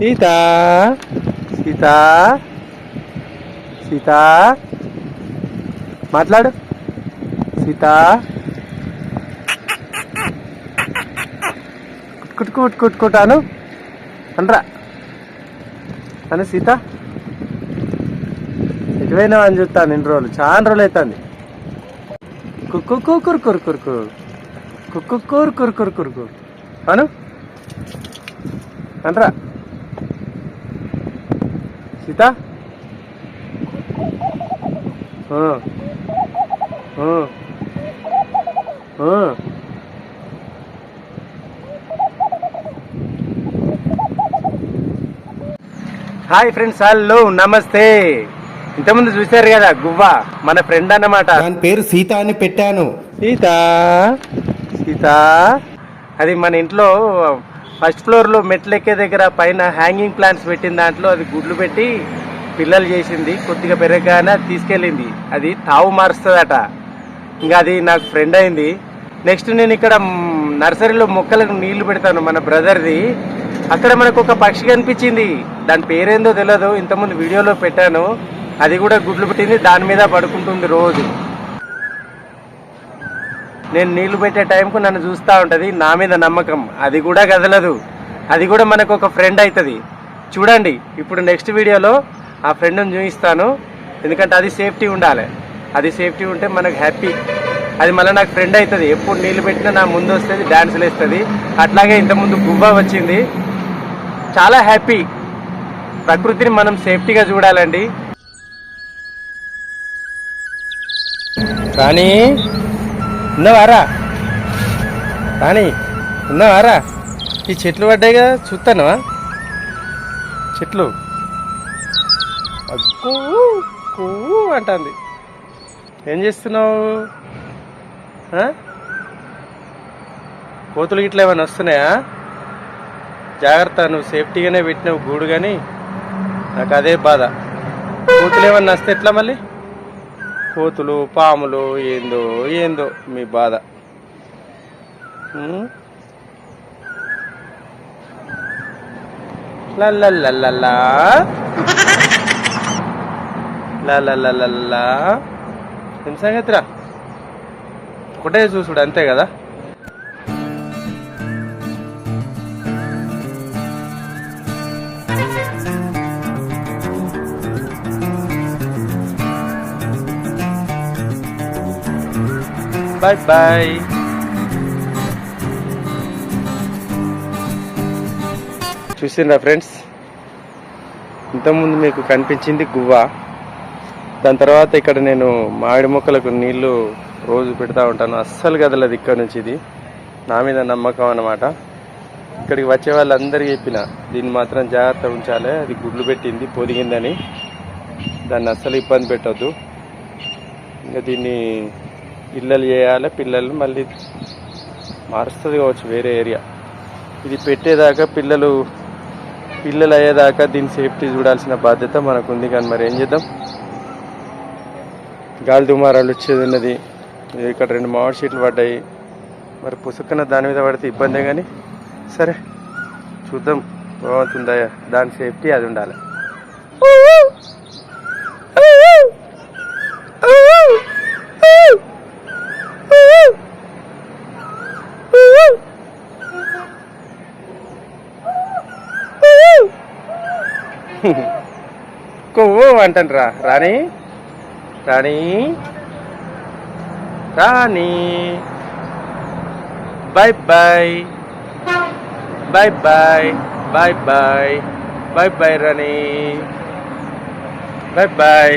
సీత సీత సీత మాట్లాడు సీత కుట్టుకు కుట్టుకుంటాను అనరా అని సీత ఎటువైనా అని చూస్తాను ఇన్ని రోజులు చాలా రోజులు అవుతుంది కుక్కు కూకురు కురు కురుకు కుక్కు కూరు కురు కురు కురుకు అను అనరా సీత. హాయ్ ఫ్రెండ్స్ హలో నమస్తే. ఇంతకుముందు చూశారు కదా గువ్వ మన ఫ్రెండ్ అన్నమాట. దాని పేరు సీత అని పెట్టాను. సీత? సీత? అది మన ఇంట్లో ఫస్ట్ ఫ్లోర్లో మెట్లెక్కే దగ్గర పైన హ్యాంగింగ్ ప్లాంట్స్ పెట్టిన దాంట్లో అది గుడ్లు పెట్టి పిల్లలు చేసింది. కొద్దిగా పెరగగానే అది తీసుకెళ్ళింది. అది తావు మారుస్తుందట. ఇంకా అది నాకు ఫ్రెండ్ అయింది. నెక్స్ట్ నేను ఇక్కడ నర్సరీలో మొక్కలకు నీళ్ళు పెడతాను మన బ్రదర్ది. అక్కడ మనకు ఒక పక్షి కనిపించింది. దాని పేరేందో తెలియదు ఇంతకుముందు వీడియోలో పెట్టాను. అది కూడా గుడ్లు పెట్టింది. దాని మీద పడుకుంటుంది రోజు. నేను నీళ్ళు పెట్టే టైంకు నన్ను చూస్తూ ఉంటుంది. నా మీద నమ్మకం. అది కూడా కదలదు. అది కూడా మనకు ఒక ఫ్రెండ్ అవుతుంది చూడండి ఇప్పుడు నెక్స్ట్ వీడియోలో ఆ ఫ్రెండ్ని చూపిస్తాను. ఎందుకంటే అది సేఫ్టీ ఉండాలి. అది సేఫ్టీ ఉంటే మనకు హ్యాపీ అది మళ్ళీ నాకు ఫ్రెండ్ అవుతుంది ఎప్పుడు నీళ్ళు పెట్టినా నా ముందు వస్తుంది డ్యాన్సులు వేస్తుంది అట్లాగే ఇంతకుముందు గువ్వ వచ్చింది. చాలా హ్యాపీ ప్రకృతిని మనం సేఫ్టీగా చూడాలండి. కానీ ఉన్నావారా? కానీ ఉన్నావారా? ఈ చెట్లు పడ్డాయి కదా చూస్తాను చెట్లు. కూ అంటుంది. ఏం చేస్తున్నావు? కోతులు గిట్ల ఏమైనా వస్తున్నాయా? జాగ్రత్త నువ్వు సేఫ్టీగానే పెట్టినావు గూడు కానీ నాకు అదే బాధ. కోతులు ఏమన్నా వస్తే ఎట్లా మళ్ళీ? కోతులు పాములు ఏందో ఏందో మీ బాధ ఉం? లల్లల్లల్లల్లా. లల్లల్లల్లల్లా. ఏం సంగతిరా ఒకటే చూసుడు అంతే కదా బాయ్ బాయ్ చూసిండ్రా ఫ్రెండ్స్? ఇంతకుముందు మీకు కనిపించింది గువ్వ. దాని తర్వాత ఇక్కడ నేను మామిడి మొక్కలకు నీళ్ళు రోజు పెడతా ఉంటాను. అస్సలు కదలదు ఇక్కడ నుంచి ఇది. నా మీద నమ్మకం అన్నమాట. ఇక్కడికి వచ్చే వాళ్ళందరికీ చెప్పిన దీన్ని మాత్రం జాగ్రత్త ఉంచాలి. అది గుడ్లు పెట్టింది పొదిగిందని. దాన్ని అస్సలు ఇబ్బంది పెట్టద్దు. ఇంకా దీన్ని పిల్లలు చేయాలి పిల్లలు మళ్ళీ మారుస్తుంది కావచ్చు వేరే ఏరియా. ఇది పెట్టేదాకా పిల్లలు పిల్లలు అయ్యేదాకా దీని సేఫ్టీ చూడాల్సిన బాధ్యత మనకు ఉంది కానీ మరి ఏం చేద్దాం? గాలి దుమారాలు వచ్చేది ఉన్నది. ఇక్కడ రెండు మామిడి షీట్లు పడ్డాయి. మరి పుసుక్కున దాని మీద పడితే ఇబ్బందే కానీ సరే చూద్దాం. బాగుంటుందా దాని సేఫ్టీ అది ఉండాలి. కొవ్వు అంటాను రా Rani? Rani? Rani? Bye bye bye bye bye bye bye bye Rani. Bye bye